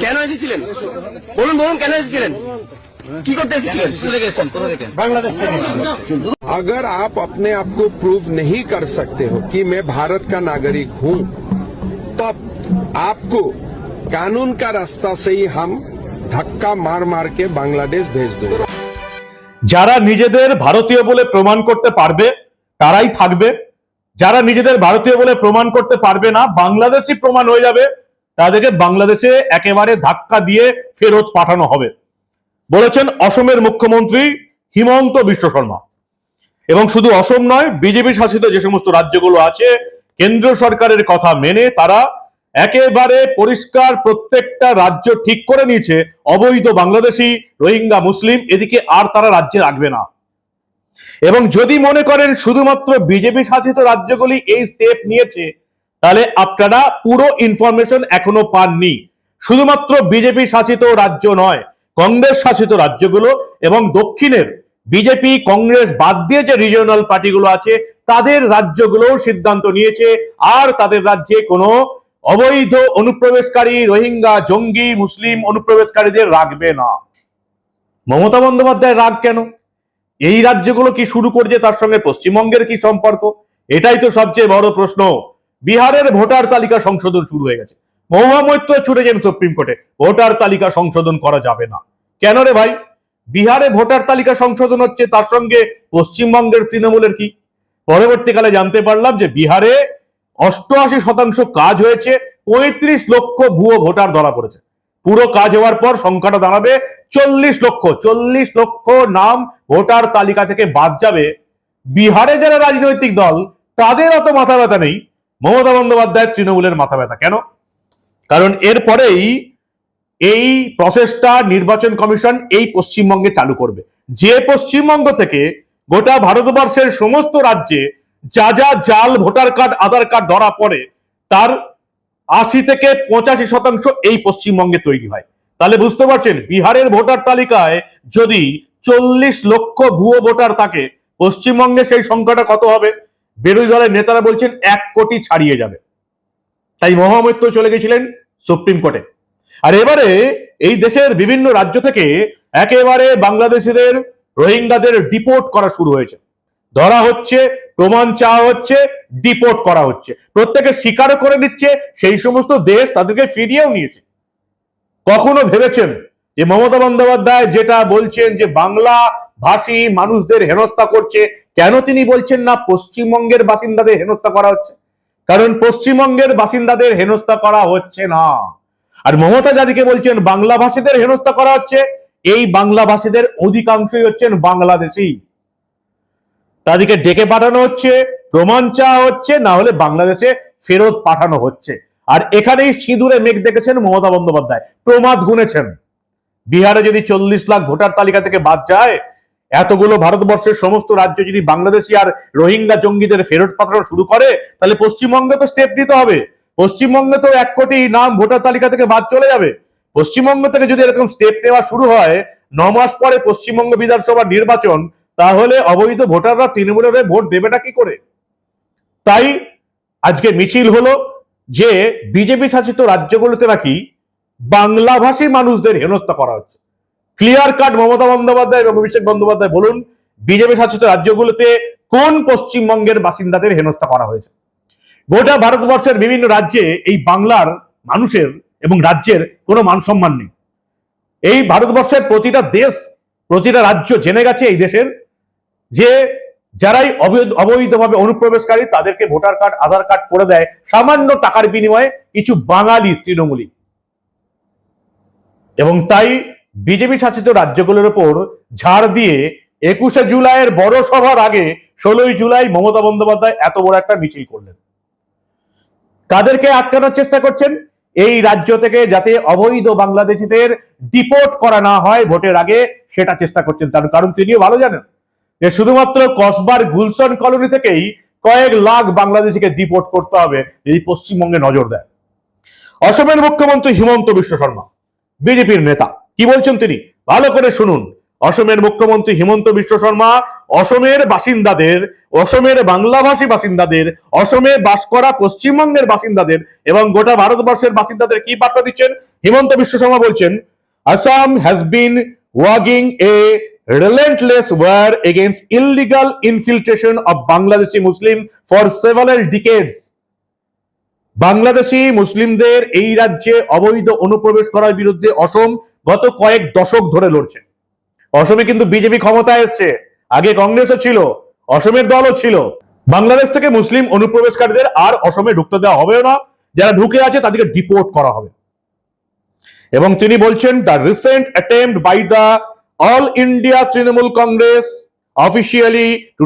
কেন এসেছিলেন বলুন বলুন কেন এসেছিলেন কি করতে এসেছিলেন কোথা থেকে এসেছেন কোথা থেকে বাংলাদেশ থেকে अगर आप अपने आप को प्रूव नहीं कर सकते हो कि मैं भारत का नागरिक हूं तब आपको कानून का रास्ता से ही हम धक्का मार मार के बांग्लादेश भेज दूंगा যারা নিজেদের ভারতীয় বলে প্রমাণ করতে পারবে তারাই থাকবে যারা নিজেদের ভারতীয় বলে প্রমাণ করতে পারবে না বাংলাদেশি প্রমাণ হয়ে যাবে তাদেরকে বাংলাদেশে একেবারে ধাক্কা দিয়ে ফেরত পাঠানো হবে। বলেছেন অসমের মুখ্যমন্ত্রী হিমন্ত বিশ্ব শর্মা। এবং শুধু অসম নয়, বিজেপি শাসিত যে সমস্ত রাজ্যগুলো আছে কেন্দ্র সরকারের কথা মেনে তারা একেবারে পরিষ্কার প্রত্যেকটা রাজ্য ঠিক করে নিয়েছে। অবৈধ বাংলাদেশি, রোহিঙ্গা, মুসলিম, এদিকে আর তারা রাজ্যে রাখবে না। এবং যদি মনে করেন, শুধুমাত্র বিজেপি শাসিত রাজ্যগুলি এই স্টেপ নিয়েছে তাহলে আপনারা পুরো ইনফরমেশন এখনও পাননি। শুধুমাত্র বিজেপি শাসিত রাজ্য নয়, কংগ্রেস শাসিত রাজ্যগুলো এবং দক্ষিণের বিজেপি, কংগ্রেস বাদ দিয়ে যে রিজিওনাল পার্টিগুলো আছে, তাদের রাজ্যগুলোও সিদ্ধান্ত নিয়েছে। আর তাদের রাজ্যে কোনো অবৈধ অনুপ্রবেশকারী, রোহিঙ্গা, জঙ্গি, মুসলিম অনুপ্রবেশকারীদের রাখবে না। মমতা বন্দ্যোপাধ্যায় রাগ কেন? এই রাজ্যগুলো কি শুরু করছে তার সঙ্গে পশ্চিমবঙ্গের কি সম্পর্ক? এটাই তো সবচেয়ে বড় প্রশ্ন। বিহারের ভোটার তালিকা সংশোধন শুরু হয়ে গেছে। মহুয়া মৈত্র ছুটেছেন সুপ্রিম কোর্টে। ভোটার তালিকা সংশোধন করা যাবে না। কেন রে ভাই? বিহারে ভোটার তালিকা সংশোধন হচ্ছে তার সঙ্গে পশ্চিমবঙ্গের তৃণমূলের কি? পরবর্তীকালে জানতে পারলাম যে বিহারে অষ্টআশি শতাংশ কাজ হয়েছে, পঁয়ত্রিশ লক্ষ ভুয়ো ভোটার ধরা পড়েছে। পুরো কাজ হওয়ার পর সংখ্যাটা দাঁড়াবে চল্লিশ লক্ষ। চল্লিশ লক্ষ নাম ভোটার তালিকা থেকে বাদ যাবে। বিহারে যারা রাজনৈতিক দল, তাদের অত মাথা ব্যথা নেই। মমতা বন্দ্যোপাধ্যায়ের তৃণমূলের মাথা ব্যথা। কেন? কারণ এরপরেই এই প্রসেসটা নির্বাচন কমিশন এই পশ্চিমবঙ্গে চালু করবে। যে পশ্চিমবঙ্গ থেকে গোটা ভারতবর্ষের সমস্ত রাজ্যে যা যা জাল, ভোটার কার্ড, আধার কার্ড ধরা পড়ে, তার আশি থেকে পঁচাশি শতাংশ এই পশ্চিমবঙ্গে তৈরি হয়। তাহলে বুঝতে পারছেন, বিহারের ভোটার তালিকায় যদি চল্লিশ লক্ষ ভুয়ো ভোটার থাকে, পশ্চিমবঙ্গে সেই সংখ্যাটা কত হবে? বিরোধী দলের নেতারা বলছেন এক কোটি ছাড়িয়ে যাবে। তাই মহামৈত্র চলে গেছিলেন সুপ্রিম কোর্টে। আর এবারে এই দেশের বিভিন্ন রাজ্য থেকে একেবারে বাংলাদেশিদের, রোহিঙ্গাদের ডিপোর্ট করা শুরু হয়েছে। ধরা হচ্ছে, প্রমাণ চাওয়া হচ্ছে, ডিপোর্ট করা হচ্ছে। প্রত্যেকে স্বীকারও করে নিচ্ছে, সেই সমস্ত দেশ তাদেরকে ফিরিয়েও নিয়েছে। কখনো ভেবেছেন যে মমতা বন্দ্যোপাধ্যায় যেটা বলছেন যে বাংলা ভাষী মানুষদের হেনস্থা করছে কেন তিনি বলছেন না পশ্চিমবঙ্গের বাসিন্দাদের হেনস্থা করা হচ্ছে? কারণ পশ্চিমবঙ্গের বাসিন্দাদের হেনস্থা করা হচ্ছে না। আর মমতা যাদিকে বলছেন, বাংলা ভাষীদের হেনস্থা করা হচ্ছে। এই বাংলা ভাষীদের অধিকাংশই হচ্ছেন বাংলাদেশী। তাদেরকে ডেকে পাঠানো হচ্ছে, প্রমাণ চাওয়া হচ্ছে, না হলে বাংলাদেশে ফেরত পাঠানো হচ্ছে। আর এখানেই সিঁদুরে মেঘ দেখেছেন মমতা বন্দ্যোপাধ্যায়। প্রমাদ গুনেছেন। বিহারে যদি চল্লিশ লাখ ভোটার তালিকা থেকে বাদ যায় এতগুলো ভারতবর্ষের সমস্ত রাজ্য যদি বাংলাদেশি আর রোহিঙ্গা জঙ্গিদের ফেরত পাঠানো শুরু করে, তাহলে পশ্চিমবঙ্গে তো স্টেপ নিতে হবে। পশ্চিমবঙ্গে তো এক কোটি নাম ভোটার তালিকা থেকে বাদ চলে যাবে। পশ্চিমবঙ্গ থেকে যদি এরকম স্টেপ নেওয়া শুরু হয়, ন মাস পরে পশ্চিমবঙ্গ বিধানসভার নির্বাচন, তাহলে অবৈধ ভোটাররা তৃণমূলের ভোট দেবেটা কি করে? তাই আজকে মিছিল হলো যে বিজেপি শাসিত রাজ্যগুলোতে নাকি বাংলাভাষী মানুষদের হেনস্থা করা হচ্ছে। ক্লিয়ার কাট মমতা বন্দ্যোপাধ্যায় এবং অভিষেক বন্দ্যোপাধ্যায়, বলুন, বিজেপি শাসিত রাজ্যগুলোতে কোন পশ্চিমবঙ্গের বাসিন্দাদের হেনস্থা করা হয়েছে? গোটা ভারতবর্ষের বিভিন্ন রাজ্যে এই বাংলার মানুষের এবং রাজ্যের কোনো মান সম্মান নেই। এই ভারতবর্ষের প্রতিটা দেশ, প্রতিটা রাজ্য জেনে গেছে এই দেশের যে যারাই অবৈধ- অবৈধভাবে অনুপ্রবেশকারী, তাদেরকে ভোটার কার্ড, আধার কার্ড করে দেয় সামান্য টাকার বিনিময়ে কিছু বাঙালি তৃণমূলী। এবং তাই বিজেপি শাসিত রাজ্যগুলোর উপর ঝাড় দিয়ে একুশে জুলাইয়ের বড় সভার আগে ষোলোই জুলাই মমতা বন্দ্যোপাধ্যায় এত বড় একটা মিছিল করলেন। কাদেরকে আটকানোর চেষ্টা করছেন? এই রাজ্য থেকে যাতে অবৈধ বাংলাদেশিদের ডিপোর্ট করা না হয় ভোটের আগে, সেটা চেষ্টা করছেন তার কারণ তিনিও ভালো জানেন যে শুধুমাত্র কসবার গুলশন কলোনি থেকেই কয়েক লাখ বাংলাদেশিকে ডিপোর্ট করতে হবে যদি পশ্চিমবঙ্গে নজর দেয়। অসমের মুখ্যমন্ত্রী হিমন্ত বিশ্ব শর্মা, বিজেপির নেতা। কি বলছেন তিনি? ভালো করে শুনুন। অসমের মুখ্যমন্ত্রী হিমন্ত বিশ্ব শর্মা, অসমের বাসিন্দাদের, অসমের বাংলাভাষী বাসিন্দাদের, অসমে বাস করা পশ্চিমবঙ্গের বাসিন্দাদের এবং গোটা ভারতবর্ষের বাসিন্দাদের কি বার্তা দিচ্ছেন? হিমন্ত বিশ্ব শর্মা বলছেন, Assam has been ওয়াগিং a relentless war against illegal infiltration of Bangladeshi Muslim for several decades. Bangladeshi মুসলিমদের এই রাজ্যে অবৈধ অনুপ্রবেশ করার বিরুদ্ধে অসম গত কয়েক দশক ধরে লড়ছে। অসমে কিন্তু বিজেপি ক্ষমতায় এসছে। আগে কংগ্রেসও ছিল, অসমের দলও ছিল। বাংলাদেশ থেকে মুসলিম অনুপ্রবেশকারীদের আর অসমে ঢুকতে দেওয়া হবে না। যারা ঢুকে আছে, তাদেরকে ডিপোর্ট করা হবে। এবং তিনি বলছেন the recent attempt by the all India Trinamool Congress officially to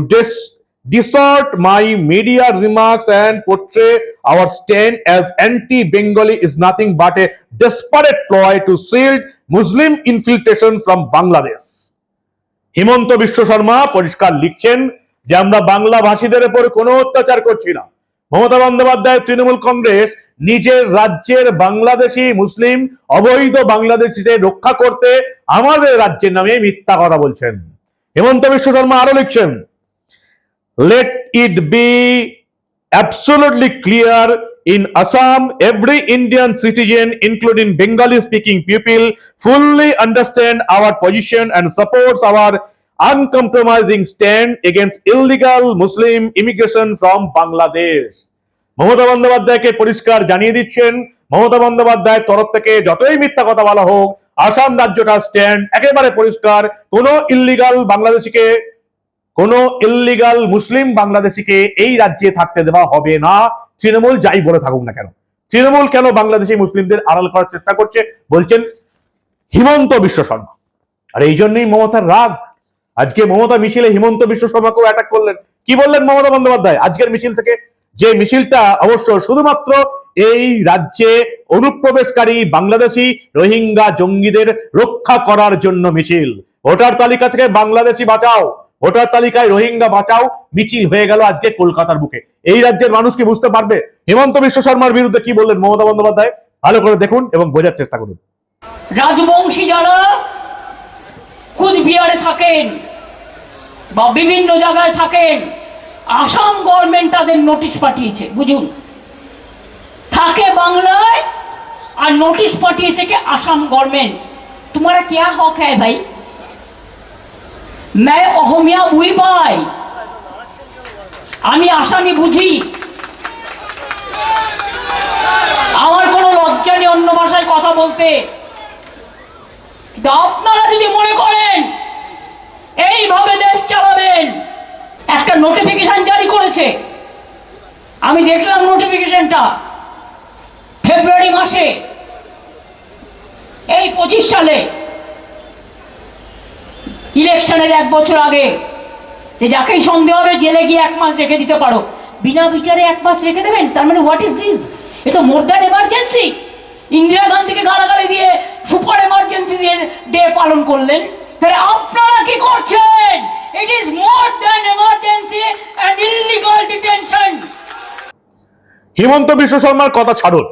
distort my media remarks and portray our stand as anti-Bengali is nothing but a desperate ploy to shield Muslim infiltration from Bangladesh. Himanta Biswa Sarma পরিষ্কার লিখছেন যে আমরা বাংলা ভাষীদের উপর কোনো অত্যাচার করছি না মমতা বন্দ্যোপাধ্যায় তৃণমূল কংগ্রেস নিজের রাজ্যের বাংলাদেশি মুসলিম অবৈধ বাংলাদেশিদের রক্ষা করতে আমাদের রাজ্যের নামে মিথ্যা কথা বলছেন হেমন্ত বিশ্ব শর্মা আরও লিখছেন let it be absolutely clear in Assam, every Indian citizen, including Bengali speaking people, fully understand our position and supports our uncompromising stand against illegal Muslim immigration from Bangladesh. Mamata বন্দ্যোপাধ্যায়কে পরিষ্কার জানিয়ে দিচ্ছেন মমতা বন্দ্যোপাধ্যায়ের তরফ থেকে যতই মিথ্যা কথা বলা হোক আসাম রাজ্যটা স্ট্যান্ড একেবারে পরিষ্কার কোন ইল্লিগাল বাংলাদেশিকে কোন ইল্লিগাল মুসলিম বাংলাদেশিকে এই রাজ্যে থাকতে দেওয়া হবে না। তৃণমূল যাই বলে থাকুক না কেন? তৃণমূল কেন বাংলাদেশি মুসলিমদের আড়াল করার চেষ্টা করছে? বলছেন হিমন্ত বিশ্ব শর্মা। আর এই জন্যই মমতার রাগ। আজকে মমতা মিছিলে হিমন্ত বিশ্ব শর্মাকেও অ্যাটাক করলেন। কি বললেন মমতা বন্দ্যোপাধ্যায়? আজকের মিছিল থেকে যে মিছিলটা অবশ্য শুধুমাত্র এই রাজ্যে অনুপ্রবেশকারী বাংলাদেশি রোহিঙ্গা জঙ্গিদের রক্ষা করার জন্য মিছিল। ভোটার তালিকা থেকে বাংলাদেশি বাঁচাও। ভোটার তালিকায় রোহিঙ্গা বাঁচাও, মিছিল হয়ে গেল আজকে কলকাতার বুকে। এই রাজ্যের মানুষ কি বুঝতে পারবে? হেমন্ত বিশ্ব শর্মার বিরুদ্ধে কি বললেন মমতা বন্দ্যোপাধ্যায়? ভালো করে দেখুন এবং বোঝার চেষ্টা করুন। রাজবংশী যারা কুচবিহারে থাকেন বা বিভিন্ন জায়গায় থাকেন, আসাম গভর্নমেন্ট তাদের নোটিশ পাঠিয়েছে, বুঝুন। থাকে বাংলায় আর নোটিশ পাঠিয়েছে কে আসাম গভর্নমেন্ট তোমার কে হক হ্যাঁ ভাই? मैं অহমিয়া উই ভাই আমি আসামি বুঝি আমার কোনো লজ্জা নেই অন্য ভাষায় কথা বলতে আপনারা যদি মনে করেন এইভাবে দেশ চালাবেন একটা নোটিফিকেশন জারি করেছে আমি দেখলাম নোটিফিকেশনটা ফেব্রুয়ারি মাসে এই পঁচিশ সালে। ইলেকশনের এক বছর আগে যে যাকেই সন্দেহ হবে, জেলে গিয়ে এক মাস রেখে দিতে পারো। বিনা বিচারে এক মাস রেখে দেবেন? তার মানে হোয়াট ইজ দিস এ তো মোর দ্যান এমার্জেন্সি ইন্দিরা গান্ধীকে গালাগালি দিয়ে সুপার এমার্জেন্সি দিয়ে ডে পালন করলেন। তাহলে আপনারা কি করছেন? It is more than emergency and illegal detention Himanta Biswa শর্মার কথা ছাড়ুন।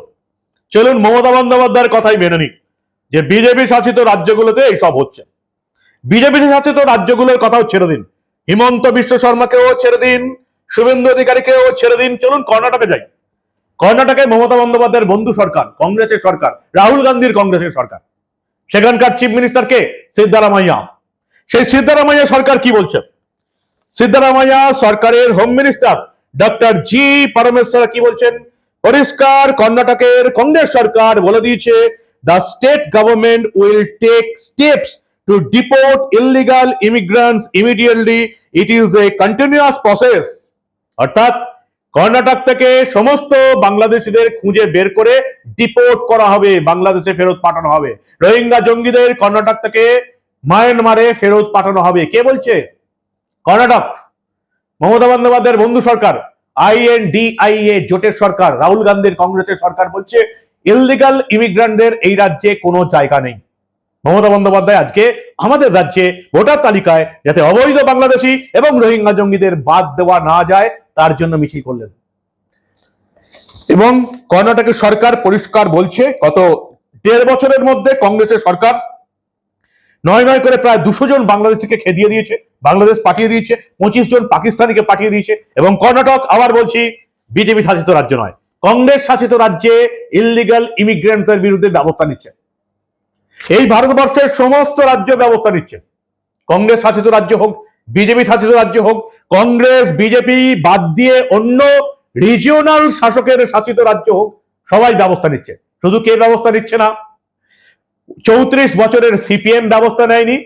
চলুন মমতা বন্দ্যোপাধ্যায়ের কথাই মেনে নিই। যে বিজেপি শাসিত রাজ্যগুলোতে এইসব হচ্ছে। বিজেপি শাসিত রাজ্যগুলোর কথাও ছেড়ে দিন। হিমন্ত বিশ্ব শর্মাকেও ছেড়ে দিন, শুভেন্দু অধিকারীকেও ছেড়ে দিন। চলুন কর্ণাটকে যাই। কর্ণাটকে মমতা বন্দ্যোপাধ্যায়ের বন্ধু সরকার, কংগ্রেসের সরকার, রাহুল গান্ধীর কংগ্রেসের সরকার। সেখানকার চিফ মিনিস্টার কে? সিদ্ধারামাইয়া। সেই সিদ্ধারামাইয়া সরকার কি বলছে? সিদ্ধারামাইয়া সরকারের হোম মিনিস্টার, ডক্টর জি পরমেশ্বর কি বলছেন? পরিষ্কার, কর্ণাটকের কংগ্রেস সরকার বলে দিয়েছে the state government will take steps to deport illegal immigrants immediately it is a continuous process অর্থাৎ কর্ণাটক থেকে সমস্ত বাংলাদেশিদের খুঁজে বের করে ডিপোর্ট করা হবে, বাংলাদেশে ফেরত পাঠানো হবে। রোহিঙ্গা জঙ্গিদের কর্ণাটক থেকে মায়ানমারে ফেরত পাঠানো হবে। কে বলছে? কর্ণাটক। মমতা বন্দ্যোপাধ্যায়ের বন্ধু সরকার আই এন আইএনডিআইএ জোটের সরকার, রাহুল গান্ধীর কংগ্রেসের সরকার বলছে ইললিগাল ইমিগ্রান্টদের এই রাজ্যে কোনো জায়গা নেই। মমতা বন্দ্যোপাধ্যায় আজকে আমাদের রাজ্যে ভোটার তালিকায় যাতে অবৈধ বাংলাদেশি এবং রোহিঙ্গা জঙ্গিদের বাদ দেওয়া না যায়, তার জন্য মিছিল করলেন। এবং কর্ণাটকের সরকার পরিষ্কার বলছে, গত দেড় বছরের মধ্যে কংগ্রেসের সরকার নয় নয় করে প্রায় দুশো জন বাংলাদেশিকে খেদিয়ে দিয়েছে, বাংলাদেশ পাঠিয়ে দিয়েছে, পঁচিশ জন পাকিস্তানিকে পাঠিয়ে দিয়েছে এবং কর্ণাটক আবার বলছি, বিজেপি শাসিত রাজ্য নয়। কংগ্রেস শাসিত রাজ্যে ইলিগাল ইমিগ্রেন্টসের বিরুদ্ধে ব্যবস্থা নিচ্ছে। এই ভারতবর্ষের সমস্ত রাজ্য ব্যবস্থা নিচ্ছে। কংগ্রেস শাসিত রাজ্য হোক, বিজেপি শাসিত রাজ্য হোক, কংগ্রেস, বিজেপি বাদ দিয়ে অন্য রিজিওনাল শাসকের শাসিত রাজ্য হোক, সবাই ব্যবস্থা নিচ্ছে। শুধু কে ব্যবস্থা নিচ্ছে না? চৌত্রিশ বছরের সিপিএম ব্যবস্থা নেয়নি।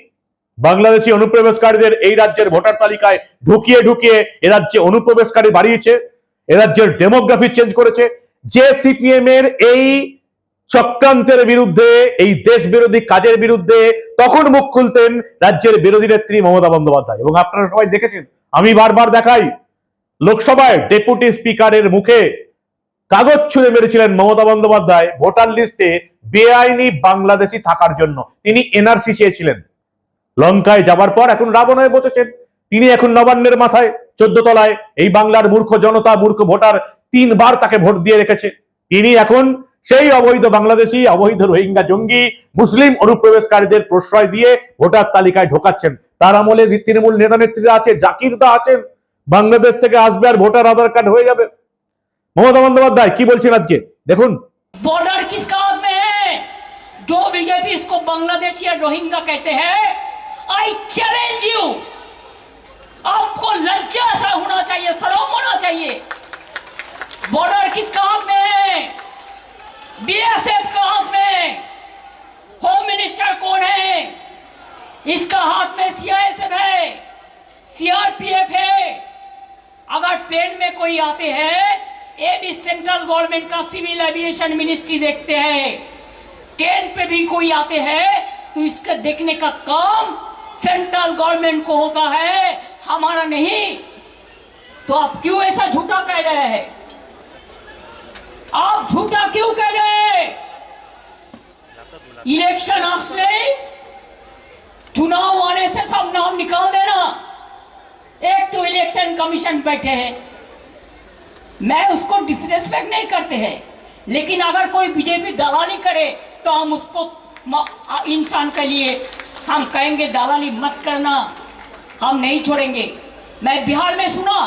বাংলাদেশি অনুপ্রবেশকারীদের এই রাজ্যের ভোটার তালিকায় ঢুকিয়ে ঢুকিয়ে এ রাজ্যে অনুপ্রবেশকারী বাড়িয়েছে, এ রাজ্যের ডেমোগ্রাফি চেঞ্জ করেছে। যে সিপিএম এর এই চক্রান্তের বিরুদ্ধে, এই দেশ বিরোধী কাজের বিরুদ্ধে তখন মুখ খুলতেন রাজ্যের বিরোধী নেত্রী মমতা বন্দ্যোপাধ্যায়। এবং আপনারা সবাই দেখেছেন, আমি বারবার দেখাই, লোকসভায় ডেপুটি স্পিকারের মুখে কাগজ ছুঁড়ে মেরেছিলেন মমতা বন্দ্যোপাধ্যায় ভোটার লিস্টে বেআইনি বাংলাদেশি থাকার জন্য। তিনি এনআরসি চেয়েছিলেন। লঙ্কায় যাবার পর এখন রাবণ হয়ে বসেছেন। তিনি এখন নবান্নের মাথায়, চোদ্দ তলায়। এই বাংলার মূর্খ জনতা, মূর্খ ভোটার তিনবার তাকে ভোট দিয়ে রেখেছে। তিনি এখন সেই অবৈধ বাংলাদেশি অবৈধ রোহিঙ্গা জঙ্গি মুসলিম অনুপ্রবেশকারীদের প্রশ্রয় দিয়ে ভোটার তালিকায় ঢোকাচ্ছেন তার আমলে তৃণমূল নেতা নেত্রীরা আছে জাকির দা আছেন বাংলাদেশ থেকে আসবে আর ভোটার আধার কার্ড হয়ে যাবে মমতা বন্দ্যোপাধ্যায় কি বলছেন আজকে দেখুন बॉर्डर किसका हाथ में है जो बीजेपी इसको बांग्लादेश या रोहिंगा कहते हैं आई चैलेंज यू आपको लज्जा सा होना चाहिए शर्म होना चाहिए बॉर्डर किसका हाथ में है बीएसएफ का हाथ में होम मिनिस्टर कौन है? इसका हाथ में सीआईएसएफ है। सीआरपीएफ है। अगर ट्रेन में कोई आते हैं ये भी सेंट्रल गवर्नमेंट का सिविल एविएशन मिनिस्ट्री देखते हैं। ट्रेन पे भी कोई आते हैं तो इसका देखने का काम सेंट्रल गवर्नमेंट को होता है। हमारा नहीं। तो आप क्यों ऐसा झूठा कह रहे हैं? आप झूठा क्यों कह रहे इलेक्शन असले चुनाव आने से सब नाम निकाल देना एक तो इलेक्शन कमीशन बैठे हैं। मैं उसको डिसरेस्पेक्ट नहीं करते हैं। लेकिन अगर कोई बीजेपी दलाली करे तो हम उसको इंसान के लिए हम कहेंगे, दलाली मत करना, हम नहीं छोड़ेंगे। मैं बिहार में सुना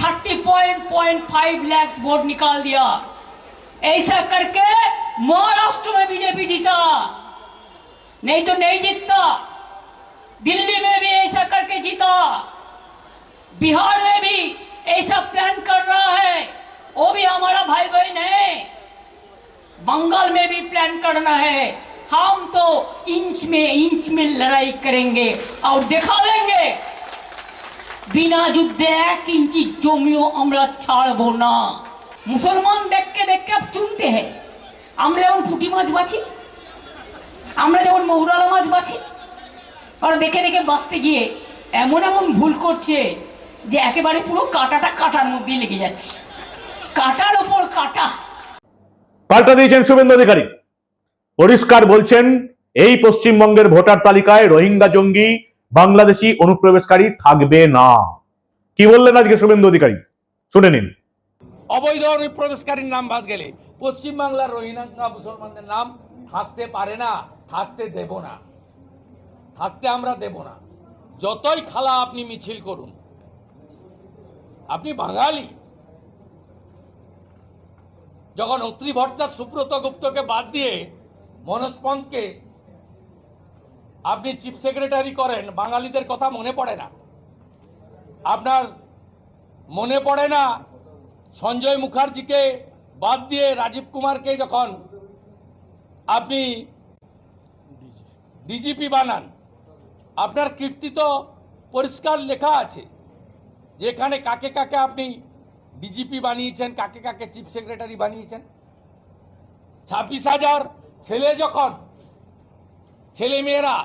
thirty point point five lakhs vote निकाल दिया। ऐसा करके महाराष्ट्र में बीजेपी जीता नहीं तो नहीं जीतता दिल्ली में भी ऐसा करके जीता बिहार में भी ऐसा प्लान कर रहा है वो भी हमारा भाई बहन है बंगाल में भी प्लान करना है हम तो इंच में इंच में लड़ाई करेंगे और दिखा देंगे বিনা যুদ্ধে এক ইঞ্চি জমিও আমরা ছাড়বো না মুসলমান দেখকে দেখকে চুনতে হ্যাঁ আমরা যেমন পুঁটি মাছ বাছি, আমরা যেমন মৌরালা মাছ বাছি, আর দেখে দেখে বাঁচতে গিয়ে এমন এমন ভুল করছে যে একেবারে পুরো কাঁটাটা কাটার মধ্যেই লেগে যাচ্ছে। কাটার ওপর কাটা। পাল্টা দিয়েছেন শুভেন্দু অধিকারী। পরিষ্কার বলছেন, এই পশ্চিমবঙ্গের ভোটার তালিকায় রোহিঙ্গা জঙ্গি, বাংলাদেশি অনুপ্রবেশকারী থাকবে না। কি বললেন আজকে শুভেন্দু অধিকারী? শুনে নিন। অবৈধ অনুপ্রবেশকারীর নাম বাদ গেলে পশ্চিমবাংলার রোহিঙ্গা মুসলমানদের নাম থাকতে পারে না, থাকতে দেব না। থাকতে আমরা দেব না। যতই খালা আপনি মিছিল করুন, আপনি বাঙালি। যখন অত্রি ভট্টাচার্য সুব্রত গুপ্তকে বাদ দিয়ে মনোজ পন্তকে আপনি চিফ সেক্রেটারি করেন, বাঙালিদের কথা মনে পড়ে না। আপনার মনে পড়ে না সঞ্জয় মুখার্জিকে বাদ দিয়ে রাজীব কুমারকে যখন আপনি ডিজিপি বানান, আপনার কীর্তি তো পরিষ্কার লেখা আছে, যেখানে কাকে কাকে আপনি ডিজিপি বানিয়েছেন, কাকে কাকে চিফ সেক্রেটারি বানিয়েছেন। ছাব্বিশ হাজার ছেলে যখন ছেলে মেয়েরা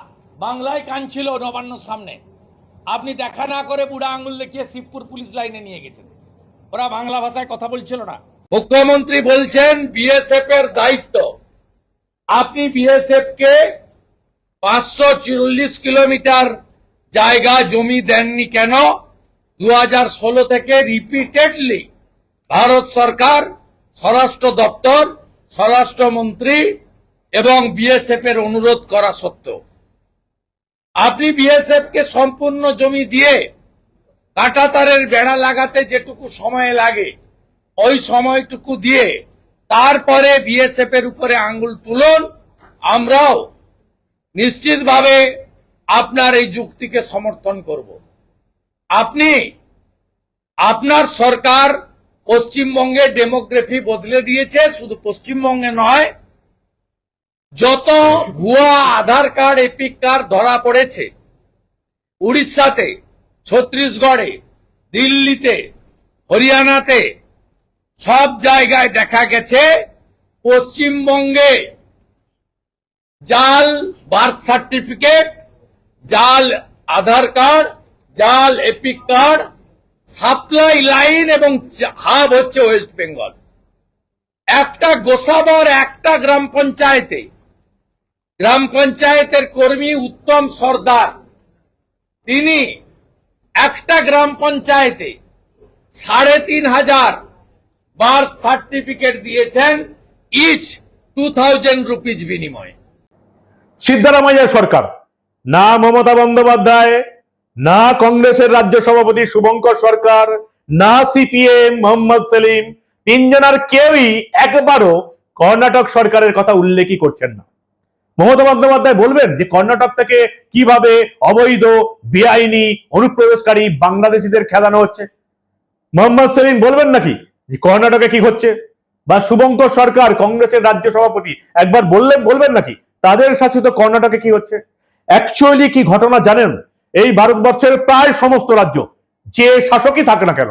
বাংলায় কাঁদছিল নবান্নর সামনে, আপনি দেখা না করে বুড়া আঙুল দেখিয়ে শিবপুর পুলিশ লাইনে নিয়ে গেছেন। ওরা বাংলা ভাষায় কথা বলছিল না। মুখ্যমন্ত্রী বলছেন বিএসএফ এর দায়িত্ব। আপনি বিএসএফ কে পাঁচশো চল্লিশ কিলোমিটার জায়গা, জমি দেননি কেন? দু থেকে রিপিটেডলি ভারত সরকার, স্বরাষ্ট্র দপ্তর, স্বরাষ্ট্রমন্ত্রী এবং বিএসএফ এর অনুরোধ করা সত্ত্বেও। আপনি বিএসএফ কে সম্পূর্ণ জমি দিয়ে কাঁটাতারের বেড়া লাগাতে যেটুকু সময় লাগে, ওই সময়টুকু দিয়ে তারপরে বিএসএফ এর উপরে আঙ্গুল তুলুন, আমরাও নিশ্চিতভাবে আপনার এই যুক্তিকে সমর্থন করব। আপনি, আপনার সরকার পশ্চিমবঙ্গে ডেমোগ্রাফি বদলে দিয়েছে, শুধু পশ্চিমবঙ্গে নয়, যত ভুয়া আধার কার্ড, এপিক কার্ড ধরা পড়েছে, উড়িষ্যাতে ছত্তিশগড়ে, দিল্লিতে, হরিয়ানাতে সব জায়গায় দেখা গেছে পশ্চিমবঙ্গে জাল বার্থ সার্টিফিকেট, জাল আধার কার্ড, জাল এপিক কার্ড, সাপ্লাই লাইন এবং হাব হচ্ছে ওয়েস্ট বেঙ্গল। একটা গোসাবার একটা গ্রাম পঞ্চায়েতে, গ্রাম পঞ্চায়েতের কর্মী উত্তম সর্দার, তিনি একটা গ্রাম পঞ্চায়েতে সাড়ে তিন হাজার বার্থ সার্টিফিকেট দিয়েছেন ইচ টু থাউজেন্ড রুপিজ বিনিময়ে। সিদ্ধারামাইয়া সরকার, না মমতা বন্দ্যোপাধ্যায়, না কংগ্রেসের রাজ্য সভাপতি শুভঙ্কর সরকার, না সিপিএম মোহাম্মদ সেলিম, তিনজনের কেউই একবারও কর্ণাটক সরকারের কথা উল্লেখই করছেন না। মমতা বন্দ্যোপাধ্যায় বলবেন যে কর্ণাটক থেকে কীভাবে অবৈধ, বেআইনি, অনুপ্রবেশকারী বাংলাদেশিদের খেলানো হচ্ছে? মোহাম্মদ সেলিম বলবেন নাকি যে কর্ণাটকে কি হচ্ছে? বা শুভঙ্কর সরকার, কংগ্রেসের রাজ্য সভাপতি একবার বললেন, বলবেন নাকি? তাদের শাসিত কর্ণাটকে কি হচ্ছে? অ্যাকচুয়ালি কি ঘটনা জানেন? এই ভারতবর্ষের প্রায় সমস্ত রাজ্য যে শাসকই থাকে না কেন,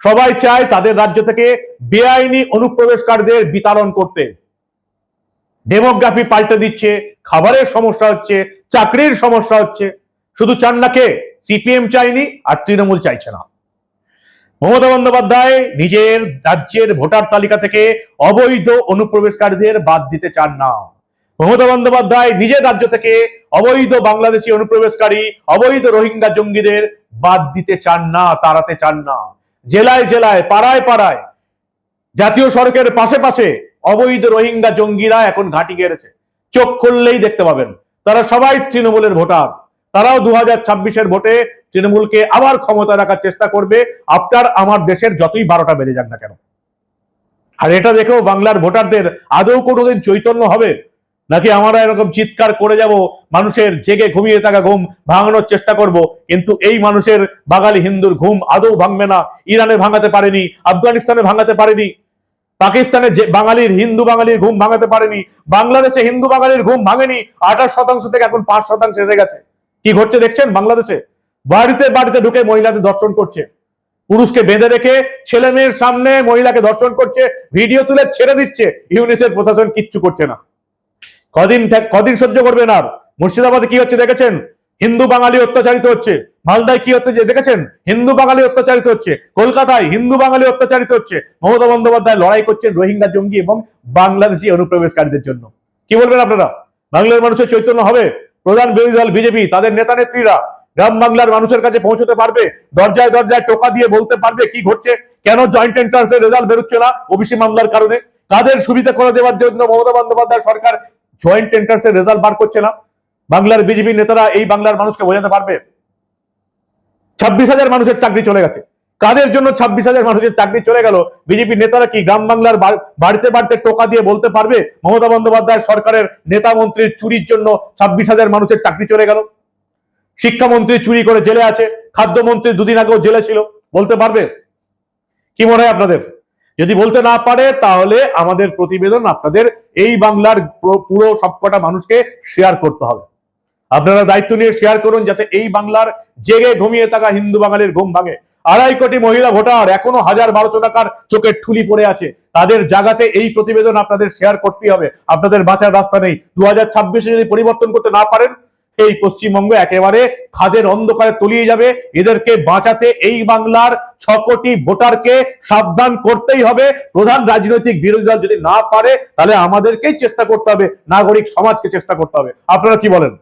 সবাই চায় তাদের রাজ্য থেকে বেআইনি অনুপ্রবেশকারীদের বিতরণ করতে। ডেমোগ্রাফি পাল্টে দিচ্ছে, খাবারের সমস্যা হচ্ছে, চাকরির সমস্যা হচ্ছে। শুধু চান না কে? সিপিএম চাইনি আর তৃণমূল চাইছে না। মমতা বন্দ্যোপাধ্যায় নিজের রাজ্যের ভোটার তালিকা থেকে অবৈধ অনুপ্রবেশকারীদের বাদ দিতে চান না। মমতা বন্দ্যোপাধ্যায় নিজের রাজ্য থেকে অবৈধ বাংলাদেশি অনুপ্রবেশকারী, অবৈধ রোহিঙ্গা জঙ্গিদের বাদ দিতে চান না, তাড়াতে চান না। জেলায় জেলায়, পাড়ায় পাড়ায়, জাতীয় সড়কের পাশে পাশে অবৈধ রোহিঙ্গা জঙ্গিরা এখন ঘাঁটি গেড়েছে। চোখ খুললেই দেখতে পাবেন, তারা সবাই তৃণমূলের ভোটার। তারাও দু হাজার ভোটে তৃণমূলকে আবার ক্ষমতা রাখার চেষ্টা করবে। আপনার, আমার দেশের যতই বারোটা বেড়ে যাক না কেন। আর এটা দেখেও বাংলার ভোটারদের আদৌ কোনোদিন চৈতন্য হবে? নাকি আমরা এরকম চিৎকার করে যাব, মানুষের জেগে ঘুমিয়ে থাকা ঘুম ভাঙানোর চেষ্টা করব? কিন্তু এই মানুষের বাঙালি হিন্দুর ঘুম আদৌ ভাঙবে না। ইরানে ভাঙাতে পারেনি, আফগানিস্তানে ভাঙাতে পারেনি। পাকিস্তানে যে বাঙালির, হিন্দু বাঙালির ঘুম ভাঙাতে পারেনি, বাংলাদেশে হিন্দু বাঙালির ঘুম ভাঙেনি, আঠাশ শতাংশ থেকে এখন পাঁচ শতাংশ এসে গেছে। কি ঘটছে দেখছেন বাংলাদেশে? বাড়িতে বাড়িতে ঢুকে মহিলাদের দর্শন করছে। পুরুষকে বেঁধে রেখে ছেলে মেয়ের সামনে মহিলাকে দর্শন করছে, ভিডিও তুলে ছেড়ে দিচ্ছে, ইউনিসেফ প্রশাসন কিচ্ছু করছে না। কদিন কদিন সহ্য করবেন আর? মুর্শিদাবাদে কি হচ্ছে দেখেছেন? হিন্দু বাঙালি অত্যাচারিত হচ্ছে। মালদায় কি হচ্ছে দেখেছেন? হিন্দু বাঙালি অত্যাচারিত হচ্ছে। কলকাতায় হিন্দু বাঙালি অত্যাচারিত হচ্ছে। মমতা বন্দ্যোপাধ্যায় লড়াই করছেন রোহিঙ্গা জঙ্গি এবং বাংলাদেশি অনুপ্রবেশকারীদের জন্য। কি বলবেন আপনারা? বাংলার মানুষের চৈতন্য হবে। প্রধান বিরোধী দল বিজেপি, তাদের নেতা নেত্রীরা গ্রাম বাংলার মানুষের কাছে পৌঁছতে পারবে? দরজায় দরজায় টোকা দিয়ে বলতে পারবে কি ঘটছে? কেন জয়েন্ট এন্ট্রান্স এর রেজাল্ট বেরোচ্ছে না ওবিসি মামলার কারণে? কাদের সুবিধা করে দেওয়ার জন্য মমতা বন্দ্যোপাধ্যায় সরকার জয়েন্ট এন্ট্রান্স এর রেজাল্ট বার করছে না? বাংলার বিজেপি নেতারা এই বাংলার মানুষকে বোঝাতে পারবে? ছাব্বিশ হাজার মানুষের চাকরি চলে গেছে। কাদের জন্য ছাব্বিশ হাজার মানুষের চাকরি চলে গেল? বিজেপি নেতারা কি গ্রাম বাংলার বাড়িতে বাড়িতে টোকা দিয়ে বলতে পারবে মমতা বন্দ্যোপাধ্যায় সরকারের নেতা মন্ত্রীর চুরির জন্য ছাব্বিশ হাজার মানুষের চাকরি চলে গেল? শিক্ষামন্ত্রী চুরি করে জেলে আছে, খাদ্যমন্ত্রী দুদিন আগেও জেলে ছিল, বলতে পারবে? কি মনে হয় আপনাদের? যদি বলতে না পারে, তাহলে আমাদের প্রতিবেদন আপনাদের এই বাংলার পুরো সবকটা মানুষকে শেয়ার করতে হবে। আপনারা দায়িত্ব নিয়ে শেয়ার করুন যাতে এই বাংলার জেগে ঘুমিয়ে থাকা হিন্দু বাঙালির ঘুম ভাঙে। আড়াই কোটি মহিলা ভোটার, এখনও হাজার বারোশো টাকার চোখের ঠুলি পড়ে আছে। তাদের জায়গাতে এই প্রতিবেদন আপনাদের শেয়ার করতে হবে। আপনাদের বাঁচার রাস্তা নেই। দু যদি পরিবর্তন করতে না পারেন, এই পশ্চিমবঙ্গ একেবারে খাদের অন্ধকারে তলিয়ে যাবে। এদেরকে বাঁচাতে এই বাংলার ছ কোটি ভোটারকে সাবধান করতেই হবে। প্রধান রাজনৈতিক বিরোধী দল যদি না পারে, তাহলে আমাদেরকেই চেষ্টা করতে হবে। নাগরিক সমাজকে চেষ্টা করতে হবে। আপনারা কি বলেন?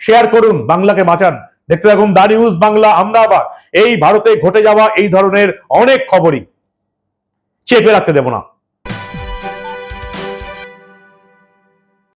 শেয়ার করুন, বাংলাকে বাঁচান। দেখতে থাকুন দা নিউজ বাংলা, আমরা এই ভারতে ঘটে যাওয়া এই ধরনের অনেক খবরই চেপে রাখতে দেব না।